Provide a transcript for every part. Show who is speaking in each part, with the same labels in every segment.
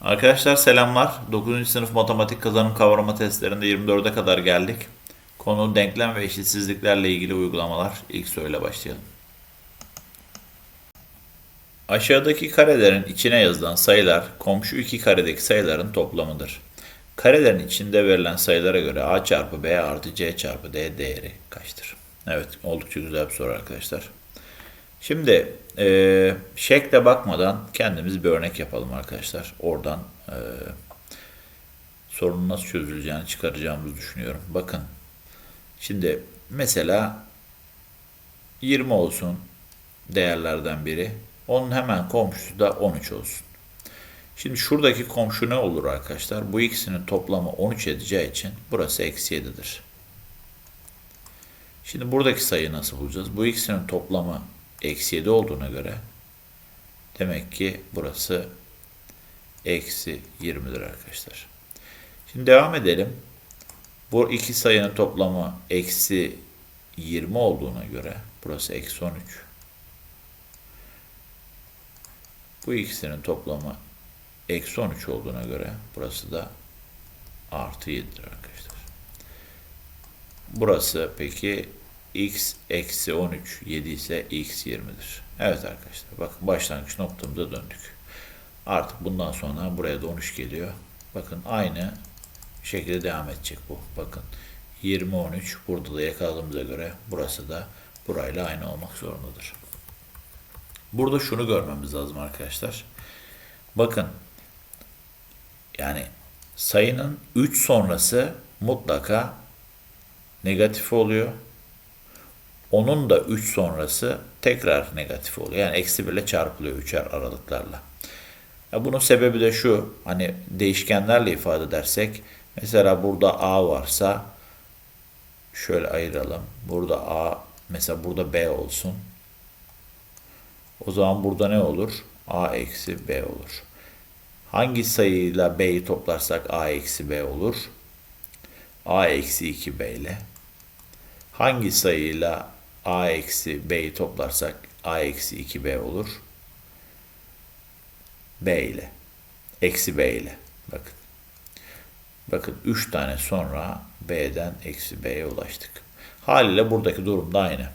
Speaker 1: Arkadaşlar selamlar. 9. sınıf matematik kazanım kavrama testlerinde 24'e kadar geldik. Konu denklem ve eşitsizliklerle ilgili uygulamalar. İlk soruyla başlayalım. Aşağıdaki karelerin içine yazılan sayılar komşu iki karedeki sayıların toplamıdır. Karelerin içinde verilen sayılara göre a çarpı b artı c çarpı d değeri kaçtır? Evet oldukça güzel bir soru arkadaşlar. Şimdi e, şekle bakmadan kendimiz bir örnek yapalım arkadaşlar. Oradan e, sorunun nasıl çözüleceğini çıkaracağımızı düşünüyorum. Bakın şimdi mesela 20 olsun değerlerden biri. Onun hemen komşusu da 13 olsun. Şimdi şuradaki komşu ne olur arkadaşlar? Bu ikisinin toplamı 13 edeceği için burası eksi 7'dir. Şimdi buradaki sayıyı nasıl bulacağız? Bu ikisinin toplamı eksi 7 olduğuna göre demek ki burası eksi 20'dir arkadaşlar. Şimdi devam edelim. Bu iki sayının toplamı eksi 20 olduğuna göre burası eksi 13. Bu ikisinin toplamı eksi 13 olduğuna göre burası da artı 7'dir arkadaşlar. Burası peki x eksi 13 7 ise x 20'dir. Evet arkadaşlar bakın başlangıç noktamıza döndük. Artık bundan sonra buraya da 13 geliyor. Bakın aynı şekilde devam edecek bu. Bakın 20 13 burada da yakaladığımıza göre burası da burayla aynı olmak zorundadır. Burada şunu görmemiz lazım arkadaşlar. Bakın yani sayının 3 sonrası mutlaka negatif oluyor. Onun da 3 sonrası tekrar negatif oluyor. Yani eksi 1 ile çarpılıyor üçer aralıklarla. Ya bunun sebebi de şu. Hani değişkenlerle ifade edersek mesela burada a varsa şöyle ayıralım. Burada a mesela burada b olsun. O zaman burada ne olur? a eksi b olur. Hangi sayıyla b'yi toplarsak a eksi b olur? a eksi 2b ile. Hangi sayıyla a eksi b'yi toplarsak a eksi 2b olur? b ile. Eksi b ile. Bakın. Bakın 3 tane sonra b'den eksi b'ye ulaştık. Haliyle buradaki durum da aynı.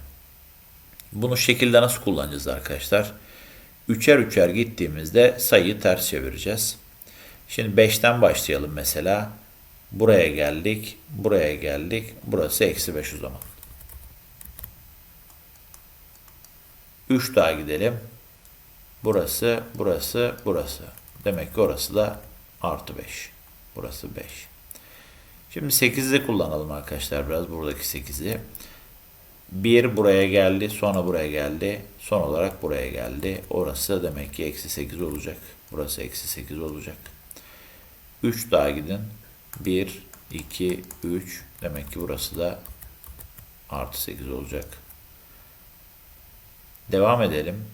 Speaker 1: Bunu şekilde nasıl kullanacağız arkadaşlar? Üçer üçer gittiğimizde sayıyı ters çevireceğiz. Şimdi 5'ten başlayalım mesela. Buraya geldik, buraya geldik. Burası eksi 5 o zaman. 3 daha gidelim. Burası, burası, burası. Demek ki orası da artı 5. Burası 5. Şimdi 8'i kullanalım arkadaşlar biraz buradaki 8'i. 1 buraya geldi, sonra buraya geldi, son olarak buraya geldi. Orası demek ki eksi 8 olacak. Burası eksi 8 olacak. 3 daha gidin. 1, 2, 3. Demek ki burası da artı 8 olacak. Devam edelim.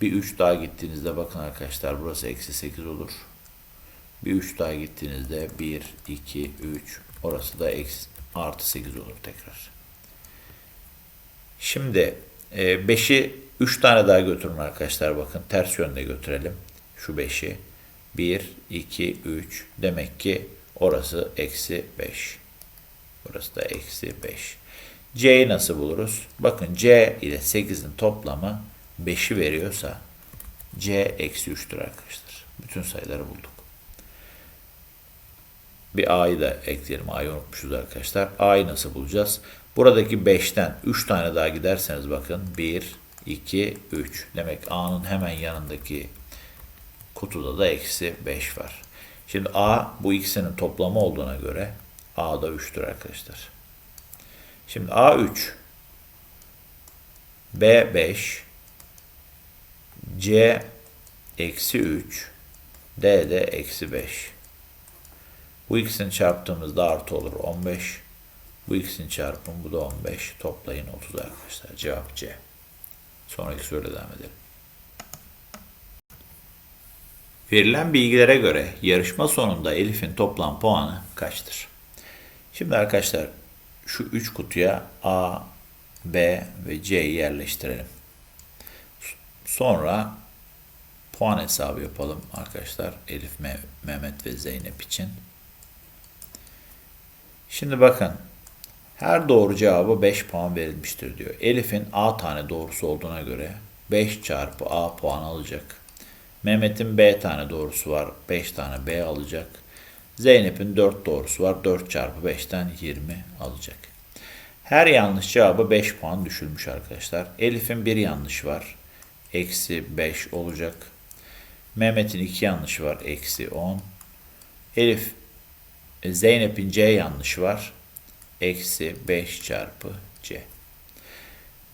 Speaker 1: Bir 3 daha gittiğinizde bakın arkadaşlar burası eksi 8 olur. Bir 3 daha gittiğinizde 1, 2, 3 orası da eksi, artı 8 olur tekrar. Şimdi 5'i 3 tane daha götürün arkadaşlar bakın ters yönde götürelim. Şu 5'i 1, 2, 3 demek ki orası eksi 5. Burası da eksi 5. C'yi nasıl buluruz? Bakın C ile 8'in toplamı 5'i veriyorsa C eksi 3'tür arkadaşlar. Bütün sayıları bulduk. Bir A'yı da ekleyelim. A'yı unutmuşuz arkadaşlar. A'yı nasıl bulacağız? Buradaki 5'ten 3 tane daha giderseniz bakın 1, 2, 3. Demek A'nın hemen yanındaki kutuda da eksi 5 var. Şimdi A bu ikisinin toplamı olduğuna göre A da 3'tür arkadaşlar. Şimdi A3 B5 C eksi 3 D de eksi 5. Bu ikisini çarptığımızda artı olur 15. Bu ikisini çarpın bu da 15. Toplayın 30 arkadaşlar. Cevap C. Sonraki soruya devam edelim. Verilen bilgilere göre yarışma sonunda Elif'in toplam puanı kaçtır? Şimdi arkadaşlar şu 3 kutuya A, B ve C'yi yerleştirelim. Sonra puan hesabı yapalım arkadaşlar. Elif, Mehmet ve Zeynep için. Şimdi bakın. Her doğru cevabı 5 puan verilmiştir diyor. Elif'in A tane doğrusu olduğuna göre 5 çarpı A puan alacak. Mehmet'in B tane doğrusu var. 5 tane B alacak. Zeynep'in 4 doğrusu var. 4 çarpı 5'ten 20 alacak. Her yanlış cevabı 5 puan düşülmüş arkadaşlar. Elif'in bir yanlış var. Eksi 5 olacak. Mehmet'in 2 yanlışı var. Eksi 10. Elif, e, Zeynep'in C yanlışı var. Eksi 5 çarpı C.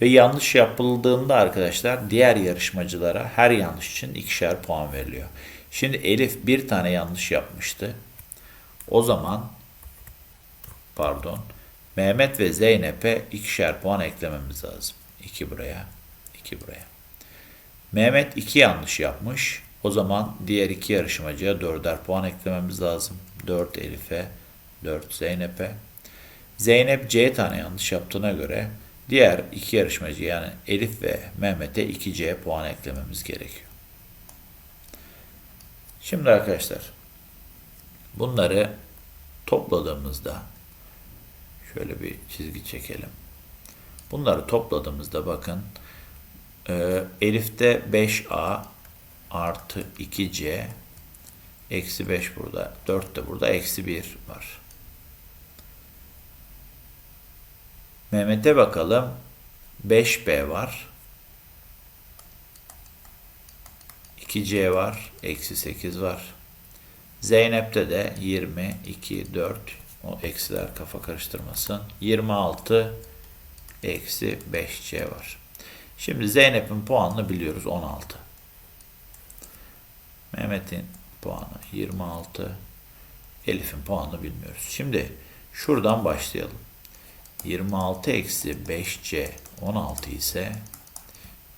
Speaker 1: Ve yanlış yapıldığında arkadaşlar diğer yarışmacılara her yanlış için ikişer puan veriliyor. Şimdi Elif bir tane yanlış yapmıştı. O zaman pardon Mehmet ve Zeynep'e ikişer puan eklememiz lazım. 2 buraya, 2 buraya. Mehmet 2 yanlış yapmış. O zaman diğer iki yarışmacıya 4'er puan eklememiz lazım. 4 Elif'e, 4 Zeynep'e. Zeynep C tane yanlış yaptığına göre diğer iki yarışmacı yani Elif ve Mehmet'e 2C puan eklememiz gerekiyor. Şimdi arkadaşlar bunları topladığımızda şöyle bir çizgi çekelim. Bunları topladığımızda bakın e, Elif'te 5A artı 2C eksi 5 burada 4 de burada eksi 1 var. Mehmet'e bakalım. 5B var. 2C var. Eksi 8 var. Zeynep'te de 20, 2, 4. O eksiler kafa karıştırmasın. 26 eksi 5C var. Şimdi Zeynep'in puanını biliyoruz 16. Mehmet'in puanı 26. Elif'in puanını bilmiyoruz. Şimdi şuradan başlayalım. 26 eksi 5C 16 ise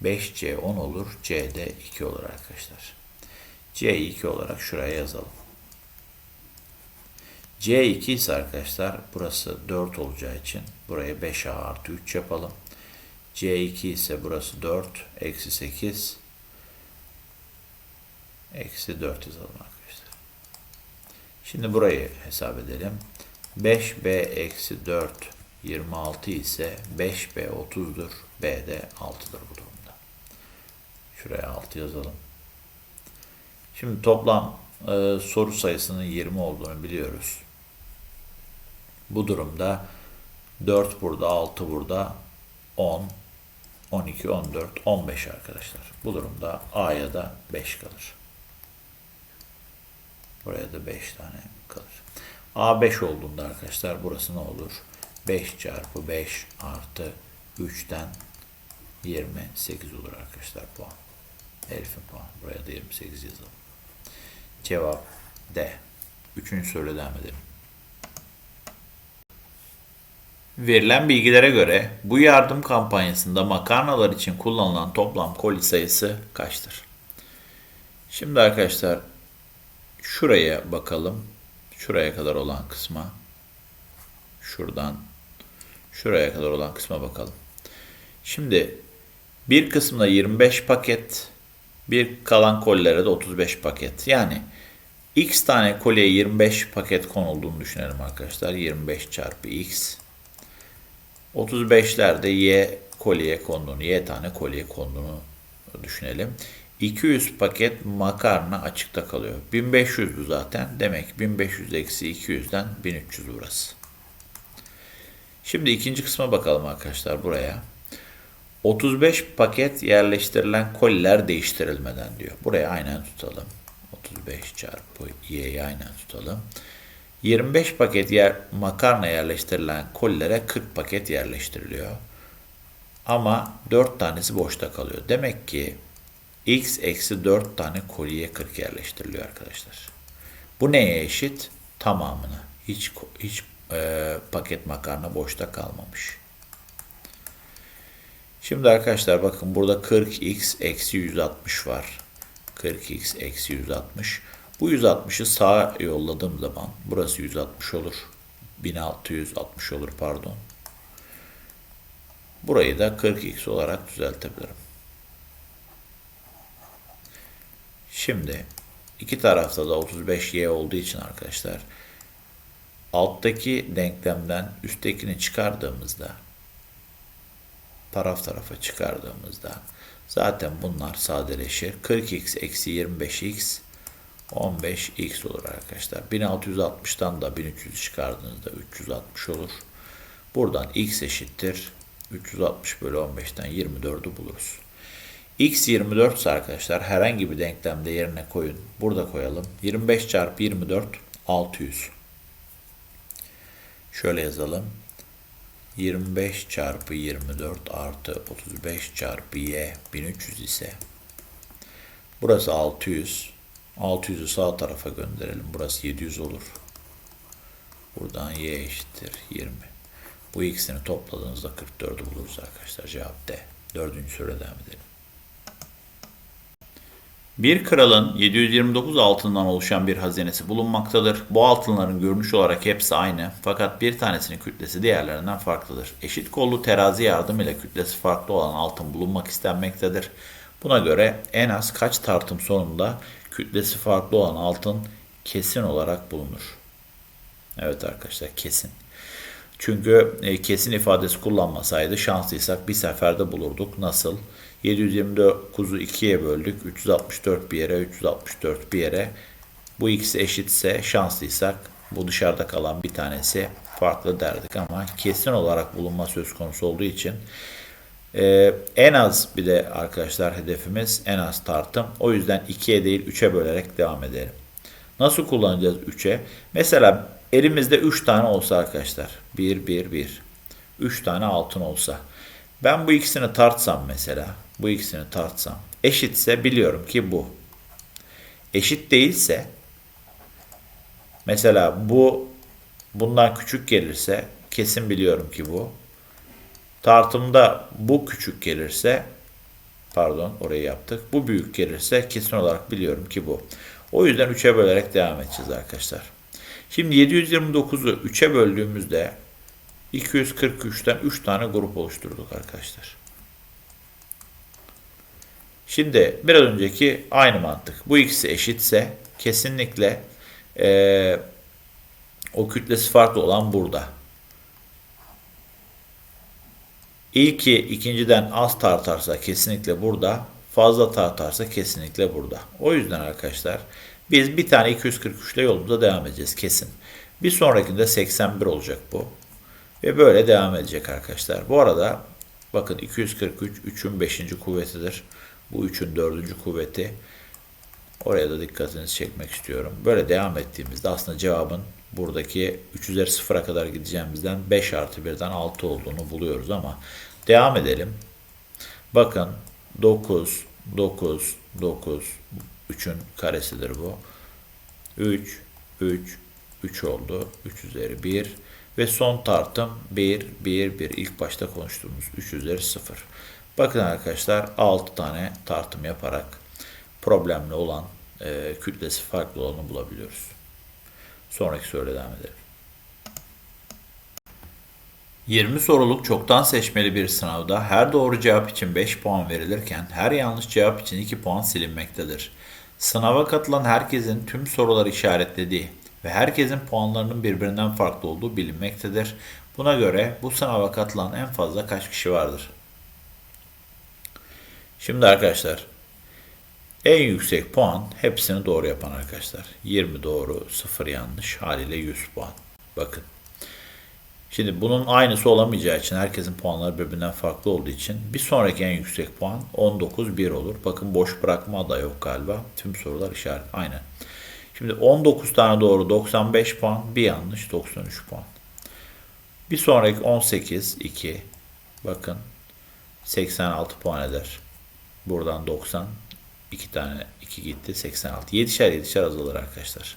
Speaker 1: 5C 10 olur. C de 2 olur arkadaşlar. C 2 olarak şuraya yazalım. C 2 ise arkadaşlar burası 4 olacağı için buraya 5A artı 3 yapalım. C 2 ise burası 4 eksi 8 eksi 4 yazalım arkadaşlar. Şimdi burayı hesap edelim. 5B eksi 4 26 ise 5B 30'dur. B de 6'dır bu durumda. Şuraya 6 yazalım. Şimdi toplam e, soru sayısının 20 olduğunu biliyoruz. Bu durumda 4 burada, 6 burada, 10, 12, 14, 15 arkadaşlar. Bu durumda A'ya da 5 kalır. Buraya da 5 tane kalır. A 5 olduğunda arkadaşlar burası ne olur? 5 çarpı 5 artı 3'ten 28 olur arkadaşlar puan. Elif'in puan. Buraya da 28 yazalım. Cevap D. Üçüncü soruya devam edelim. Verilen bilgilere göre bu yardım kampanyasında makarnalar için kullanılan toplam koli sayısı kaçtır? Şimdi arkadaşlar şuraya bakalım. Şuraya kadar olan kısma. Şuradan şuraya kadar olan kısma bakalım. Şimdi bir kısmına 25 paket, bir kalan kolilere de 35 paket. Yani x tane kolye 25 paket konulduğunu düşünelim arkadaşlar. 25 çarpı x. 35'lerde y kolye konduğunu, y tane kolye konduğunu düşünelim. 200 paket makarna açıkta kalıyor. 1500'dü zaten. Demek 1500 eksi 200'den 1300 burası. Şimdi ikinci kısma bakalım arkadaşlar buraya. 35 paket yerleştirilen koliler değiştirilmeden diyor. Buraya aynen tutalım. 35 çarpı y'yi aynen tutalım. 25 paket yer, makarna yerleştirilen kolilere 40 paket yerleştiriliyor. Ama 4 tanesi boşta kalıyor. Demek ki x eksi 4 tane koliye 40 yerleştiriliyor arkadaşlar. Bu neye eşit? Tamamına. Hiç, hiç e, paket makarna boşta kalmamış. Şimdi arkadaşlar bakın burada 40x eksi 160 var. 40x eksi 160. Bu 160'ı sağa yolladığım zaman burası 160 olur. 1660 olur pardon. Burayı da 40x olarak düzeltebilirim. Şimdi iki tarafta da 35y olduğu için arkadaşlar alttaki denklemden üsttekini çıkardığımızda taraf tarafa çıkardığımızda zaten bunlar sadeleşir. 40x eksi 25x 15x olur arkadaşlar. 1660'tan da 1300 çıkardığınızda 360 olur. Buradan x eşittir. 360 bölü 15'ten 24'ü buluruz. x 24 ise arkadaşlar herhangi bir denklemde yerine koyun. Burada koyalım. 25 çarpı 24 600. Şöyle yazalım. 25 çarpı 24 artı 35 çarpı y 1300 ise burası 600. 600'ü sağ tarafa gönderelim. Burası 700 olur. Buradan y eşittir 20. Bu ikisini topladığınızda 44'ü buluruz arkadaşlar. Cevap D. Dördüncü soruya devam edelim. Bir kralın 729 altından oluşan bir hazinesi bulunmaktadır. Bu altınların görünüş olarak hepsi aynı fakat bir tanesinin kütlesi diğerlerinden farklıdır. Eşit kollu terazi yardımıyla kütlesi farklı olan altın bulunmak istenmektedir. Buna göre en az kaç tartım sonunda kütlesi farklı olan altın kesin olarak bulunur? Evet arkadaşlar kesin. Çünkü e, kesin ifadesi kullanmasaydı şanslıysak bir seferde bulurduk. Nasıl? 729'u 2'ye böldük. 364 bir yere, 364 bir yere. Bu ikisi eşitse şanslıysak bu dışarıda kalan bir tanesi farklı derdik ama kesin olarak bulunma söz konusu olduğu için e, en az bir de arkadaşlar hedefimiz en az tartım. O yüzden 2'ye değil 3'e bölerek devam edelim. Nasıl kullanacağız 3'e? Mesela elimizde 3 tane olsa arkadaşlar. 1, 1, 1. 3 tane altın olsa. Ben bu ikisini tartsam mesela. Bu ikisini tartsam. Eşitse biliyorum ki bu. Eşit değilse mesela bu bundan küçük gelirse kesin biliyorum ki bu. Tartımda bu küçük gelirse pardon orayı yaptık. Bu büyük gelirse kesin olarak biliyorum ki bu. O yüzden 3'e bölerek devam edeceğiz arkadaşlar. Şimdi 729'u 3'e böldüğümüzde 243'ten 3 tane grup oluşturduk arkadaşlar. Şimdi biraz önceki aynı mantık. Bu ikisi eşitse kesinlikle e, o kütlesi farklı olan burada. İlki ikinciden az tartarsa kesinlikle burada. Fazla tartarsa kesinlikle burada. O yüzden arkadaşlar biz bir tane 243 ile yolumuza devam edeceğiz kesin. Bir sonrakinde 81 olacak bu. Ve böyle devam edecek arkadaşlar. Bu arada bakın 243 3'ün 5. kuvvetidir. Bu 3'ün 4. kuvveti. Oraya da dikkatinizi çekmek istiyorum. Böyle devam ettiğimizde aslında cevabın buradaki 3 üzeri 0'a kadar gideceğimizden 5 artı 1'den 6 olduğunu buluyoruz ama devam edelim. Bakın 9, 9, 9, 3'ün karesidir bu. 3, 3, 3 oldu. 3 üzeri 1 ve son tartım 1, 1, 1. İlk başta konuştuğumuz 3 üzeri 0. Bakın arkadaşlar 6 tane tartım yaparak problemli olan e, kütlesi farklı olanı bulabiliyoruz. Sonraki soruya devam edelim. 20 soruluk çoktan seçmeli bir sınavda her doğru cevap için 5 puan verilirken her yanlış cevap için 2 puan silinmektedir. Sınava katılan herkesin tüm soruları işaretlediği ve herkesin puanlarının birbirinden farklı olduğu bilinmektedir. Buna göre bu sınava katılan en fazla kaç kişi vardır? Şimdi arkadaşlar en yüksek puan hepsini doğru yapan arkadaşlar. 20 doğru, 0 yanlış haliyle 100 puan. Bakın. Şimdi bunun aynısı olamayacağı için herkesin puanları birbirinden farklı olduğu için bir sonraki en yüksek puan 19 1 olur. Bakın boş bırakma da yok galiba. Tüm sorular işaret. Aynen. Şimdi 19 tane doğru 95 puan, bir yanlış 93 puan. Bir sonraki 18 2 bakın 86 puan eder. Buradan 90 2 tane 2 gitti 86. 7'şer 7'şer azalır arkadaşlar.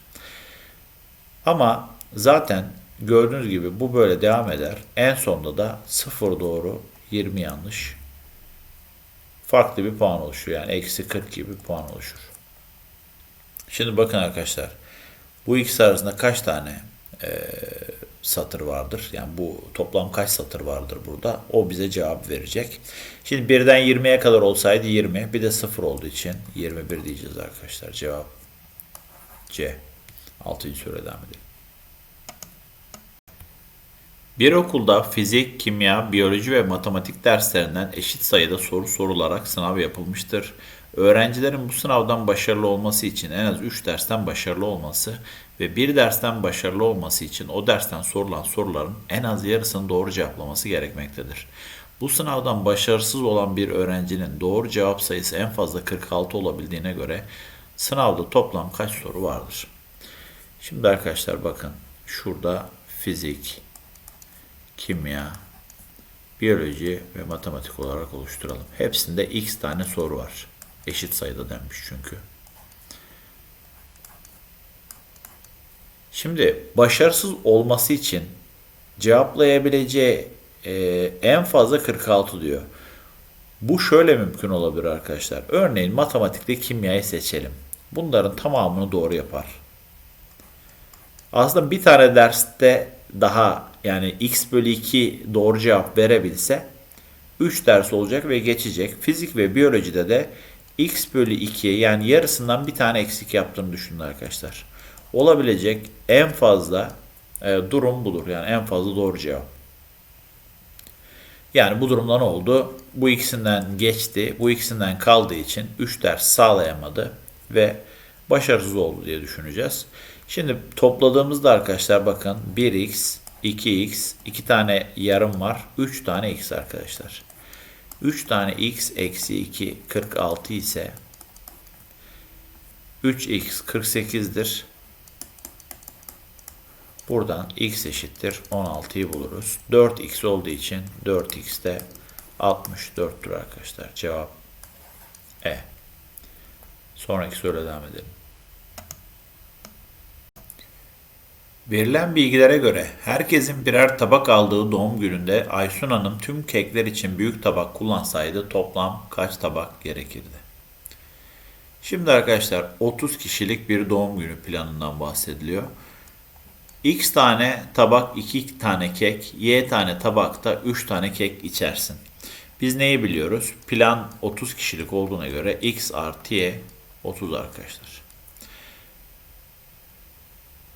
Speaker 1: Ama zaten gördüğünüz gibi bu böyle devam eder. En sonunda da 0 doğru 20 yanlış farklı bir puan oluşuyor. Yani eksi 40 gibi puan oluşur. Şimdi bakın arkadaşlar. Bu ikisi arasında kaç tane e, satır vardır? Yani bu toplam kaç satır vardır burada? O bize cevap verecek. Şimdi birden 20'ye kadar olsaydı 20. Bir de 0 olduğu için 21 diyeceğiz arkadaşlar. Cevap C. 6. soruya devam edelim. Bir okulda fizik, kimya, biyoloji ve matematik derslerinden eşit sayıda soru sorularak sınav yapılmıştır. Öğrencilerin bu sınavdan başarılı olması için en az 3 dersten başarılı olması ve bir dersten başarılı olması için o dersten sorulan soruların en az yarısını doğru cevaplaması gerekmektedir. Bu sınavdan başarısız olan bir öğrencinin doğru cevap sayısı en fazla 46 olabildiğine göre sınavda toplam kaç soru vardır? Şimdi arkadaşlar bakın şurada fizik, kimya, biyoloji ve matematik olarak oluşturalım. Hepsinde x tane soru var. Eşit sayıda denmiş çünkü. Şimdi başarısız olması için cevaplayabileceği e, en fazla 46 diyor. Bu şöyle mümkün olabilir arkadaşlar. Örneğin matematikte kimyayı seçelim. Bunların tamamını doğru yapar. Aslında bir tane derste daha yani x bölü 2 doğru cevap verebilse 3 ders olacak ve geçecek. Fizik ve biyolojide de x bölü 2 yani yarısından bir tane eksik yaptığını düşünün arkadaşlar. Olabilecek en fazla e, durum budur. Yani en fazla doğru cevap. Yani bu durumda ne oldu? Bu ikisinden geçti. Bu ikisinden kaldığı için 3 ders sağlayamadı ve başarısız oldu diye düşüneceğiz. Şimdi topladığımızda arkadaşlar bakın 1x, 2x, 2 tane yarım var. 3 tane x arkadaşlar. 3 tane x eksi 2 46 ise 3x 48'dir. Buradan x eşittir 16'yı buluruz. 4x olduğu için 4x de 64'tür arkadaşlar. Cevap E. Sonraki soruya devam edelim. Verilen bilgilere göre herkesin birer tabak aldığı doğum gününde Aysun Hanım tüm kekler için büyük tabak kullansaydı toplam kaç tabak gerekirdi? Şimdi arkadaşlar 30 kişilik bir doğum günü planından bahsediliyor. X tane tabak 2 tane kek, Y tane tabakta 3 tane kek içersin. Biz neyi biliyoruz? Plan 30 kişilik olduğuna göre X artı Y 30 arkadaşlar.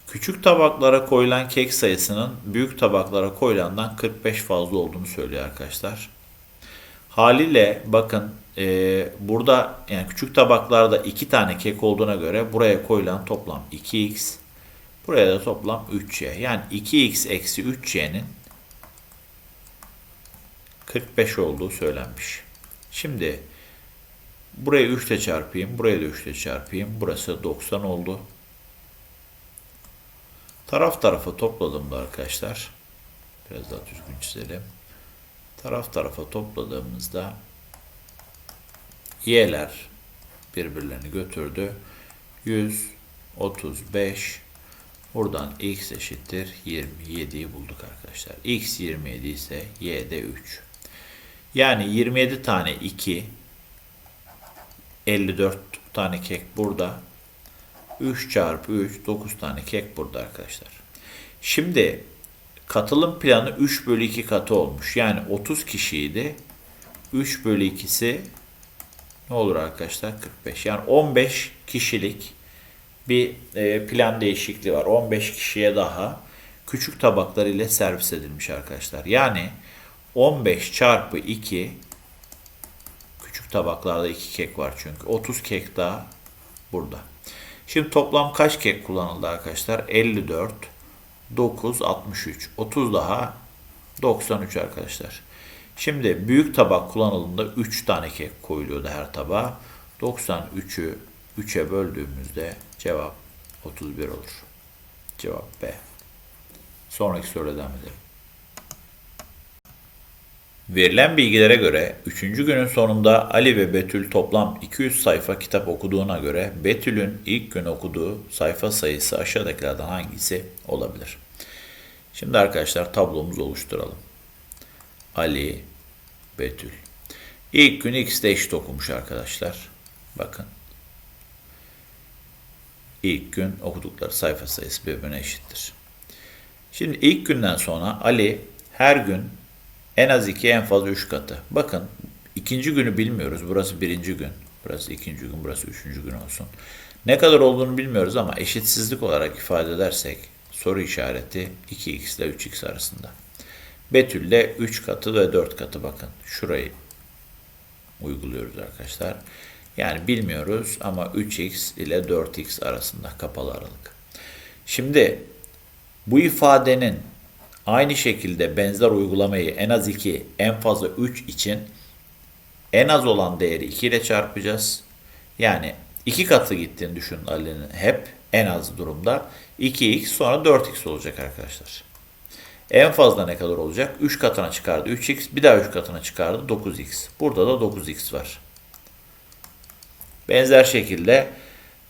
Speaker 1: Küçük tabaklara koyulan kek sayısının büyük tabaklara koyulandan 45 fazla olduğunu söylüyor arkadaşlar. Haliyle bakın e, burada yani küçük tabaklarda 2 tane kek olduğuna göre buraya koyulan toplam 2x buraya da toplam 3y. Yani 2x eksi 3y'nin 45 olduğu söylenmiş. Şimdi burayı 3 ile çarpayım. Buraya da 3 ile çarpayım. Burası 90 oldu. Taraf tarafa topladığımda arkadaşlar biraz daha düzgün çizelim. Taraf tarafa topladığımızda y'ler birbirlerini götürdü. 135 buradan x eşittir 27'yi bulduk arkadaşlar. x 27 ise y de 3. Yani 27 tane 2 54 tane kek burada 3 çarpı 3 9 tane kek burada arkadaşlar. Şimdi katılım planı 3 bölü 2 katı olmuş. Yani 30 kişiydi. 3 bölü 2'si ne olur arkadaşlar? 45. Yani 15 kişilik bir e, plan değişikliği var. 15 kişiye daha küçük tabaklar ile servis edilmiş arkadaşlar. Yani 15 çarpı 2 küçük tabaklarda 2 kek var çünkü. 30 kek daha burada. Şimdi toplam kaç kek kullanıldı arkadaşlar? 54, 9, 63. 30 daha 93 arkadaşlar. Şimdi büyük tabak kullanıldığında 3 tane kek koyuluyordu her tabağa. 93'ü 3'e böldüğümüzde cevap 31 olur. Cevap B. Sonraki soruya devam edelim. Verilen bilgilere göre 3. günün sonunda Ali ve Betül toplam 200 sayfa kitap okuduğuna göre Betül'ün ilk gün okuduğu sayfa sayısı aşağıdakilerden hangisi olabilir? Şimdi arkadaşlar tablomuzu oluşturalım. Ali, Betül. İlk gün X'de eşit okumuş arkadaşlar. Bakın. İlk gün okudukları sayfa sayısı birbirine eşittir. Şimdi ilk günden sonra Ali her gün en az iki en fazla üç katı. Bakın ikinci günü bilmiyoruz. Burası birinci gün. Burası ikinci gün. Burası üçüncü gün olsun. Ne kadar olduğunu bilmiyoruz ama eşitsizlik olarak ifade edersek soru işareti 2x ile 3x arasında. Betül'de 3 katı ve 4 katı bakın. Şurayı uyguluyoruz arkadaşlar. Yani bilmiyoruz ama 3x ile 4x arasında kapalı aralık. Şimdi bu ifadenin aynı şekilde benzer uygulamayı en az 2, en fazla 3 için en az olan değeri 2 ile çarpacağız. Yani 2 katı gittiğini düşünün Ali'nin hep en az durumda. 2x sonra 4x olacak arkadaşlar. En fazla ne kadar olacak? 3 katına çıkardı 3x, bir daha 3 katına çıkardı 9x. Burada da 9x var. Benzer şekilde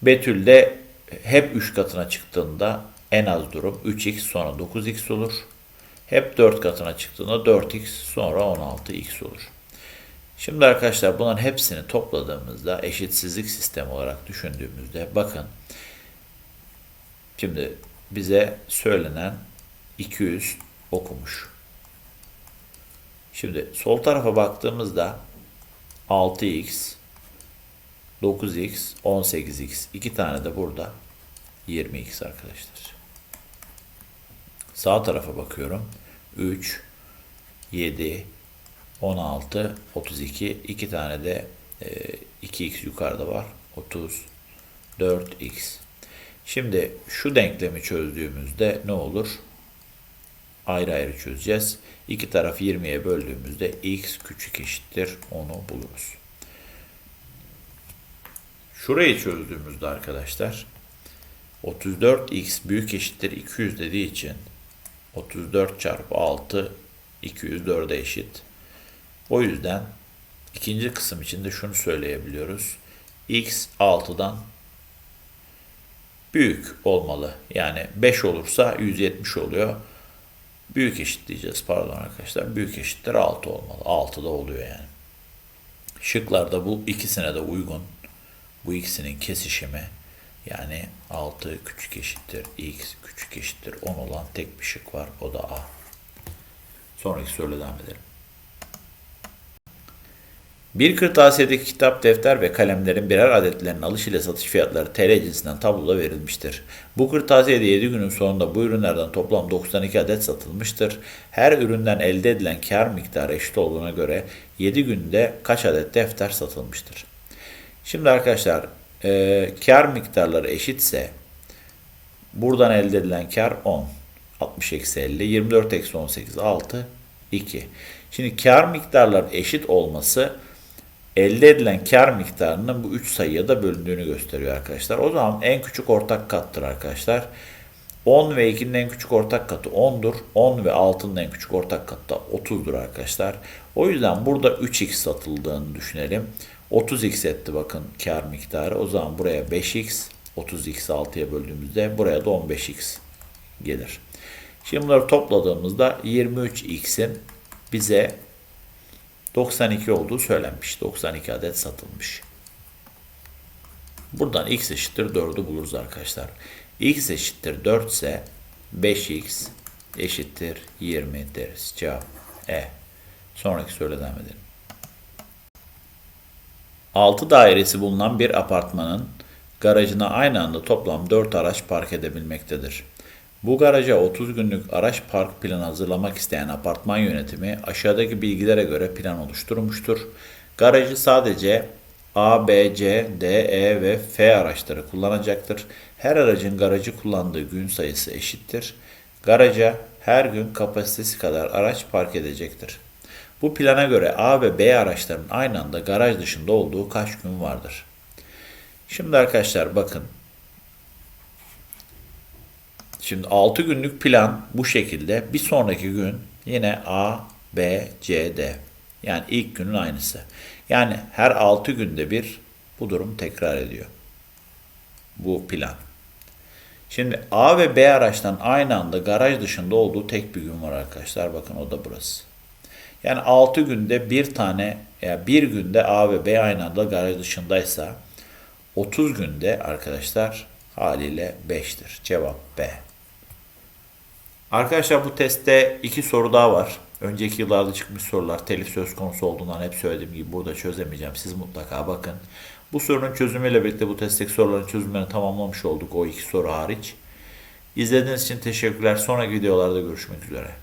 Speaker 1: Betül'de hep 3 katına çıktığında en az durum 3x sonra 9x olur. Hep 4 katına çıktığında 4x sonra 16x olur. Şimdi arkadaşlar bunların hepsini topladığımızda eşitsizlik sistemi olarak düşündüğümüzde bakın şimdi bize söylenen 200 okumuş. Şimdi sol tarafa baktığımızda 6x, 9x, 18x. iki tane de burada 20x arkadaşlar. Sağ tarafa bakıyorum. 3, 7, 16, 32. iki tane de e, 2x yukarıda var. 30, 4x. Şimdi şu denklemi çözdüğümüzde ne olur? Ayrı ayrı çözeceğiz. İki tarafı 20'ye böldüğümüzde x küçük eşittir onu buluruz. Şurayı çözdüğümüzde arkadaşlar 34x büyük eşittir 200 dediği için 34 çarpı 6 204'e eşit. O yüzden ikinci kısım için de şunu söyleyebiliyoruz. x 6'dan büyük olmalı. Yani 5 olursa 170 oluyor. Büyük eşit diyeceğiz pardon arkadaşlar. Büyük eşittir 6 olmalı. 6 da oluyor yani. Şıklarda bu ikisine de uygun. Bu ikisinin kesişimi yani 6 küçük eşittir x küçük eşittir 10 olan tek bir şık var. O da A. Sonraki soruyla devam edelim. Bir kırtasiyedeki kitap, defter ve kalemlerin birer adetlerinin alış ile satış fiyatları TL cinsinden tabloda verilmiştir. Bu kırtasiyede 7 günün sonunda bu ürünlerden toplam 92 adet satılmıştır. Her üründen elde edilen kar miktarı eşit olduğuna göre 7 günde kaç adet defter satılmıştır? Şimdi arkadaşlar e, kar miktarları eşitse buradan elde edilen kar 10. 60 eksi 50, 24 eksi 18, 6, 2. Şimdi kar miktarları eşit olması elde edilen kar miktarının bu 3 sayıya da bölündüğünü gösteriyor arkadaşlar. O zaman en küçük ortak kattır arkadaşlar. 10 ve 2'nin en küçük ortak katı 10'dur. 10 ve 6'nın en küçük ortak katı da 30'dur arkadaşlar. O yüzden burada 3x satıldığını düşünelim. 30x etti bakın kar miktarı. O zaman buraya 5x, 30x 6'ya böldüğümüzde buraya da 15x gelir. Şimdi bunları topladığımızda 23x'in bize 92 olduğu söylenmiş. 92 adet satılmış. Buradan x eşittir 4'ü buluruz arkadaşlar. x eşittir 4 ise 5x eşittir 20 deriz. Cevap E. Sonraki soruya devam edelim. 6 dairesi bulunan bir apartmanın garajına aynı anda toplam 4 araç park edebilmektedir. Bu garaja 30 günlük araç park planı hazırlamak isteyen apartman yönetimi aşağıdaki bilgilere göre plan oluşturmuştur. Garajı sadece A, B, C, D, E ve F araçları kullanacaktır. Her aracın garajı kullandığı gün sayısı eşittir. Garaja her gün kapasitesi kadar araç park edecektir. Bu plana göre A ve B araçların aynı anda garaj dışında olduğu kaç gün vardır? Şimdi arkadaşlar bakın Şimdi 6 günlük plan bu şekilde. Bir sonraki gün yine A, B, C, D. Yani ilk günün aynısı. Yani her 6 günde bir bu durum tekrar ediyor. Bu plan. Şimdi A ve B araçtan aynı anda garaj dışında olduğu tek bir gün var arkadaşlar. Bakın o da burası. Yani 6 günde bir tane yani bir günde A ve B aynı anda garaj dışındaysa 30 günde arkadaşlar haliyle 5'tir. Cevap B. Arkadaşlar bu testte iki soru daha var. Önceki yıllarda çıkmış sorular telif söz konusu olduğundan hep söylediğim gibi burada çözemeyeceğim. Siz mutlaka bakın. Bu sorunun çözümüyle birlikte bu testteki soruların çözümlerini tamamlamış olduk o iki soru hariç. İzlediğiniz için teşekkürler. Sonraki videolarda görüşmek üzere.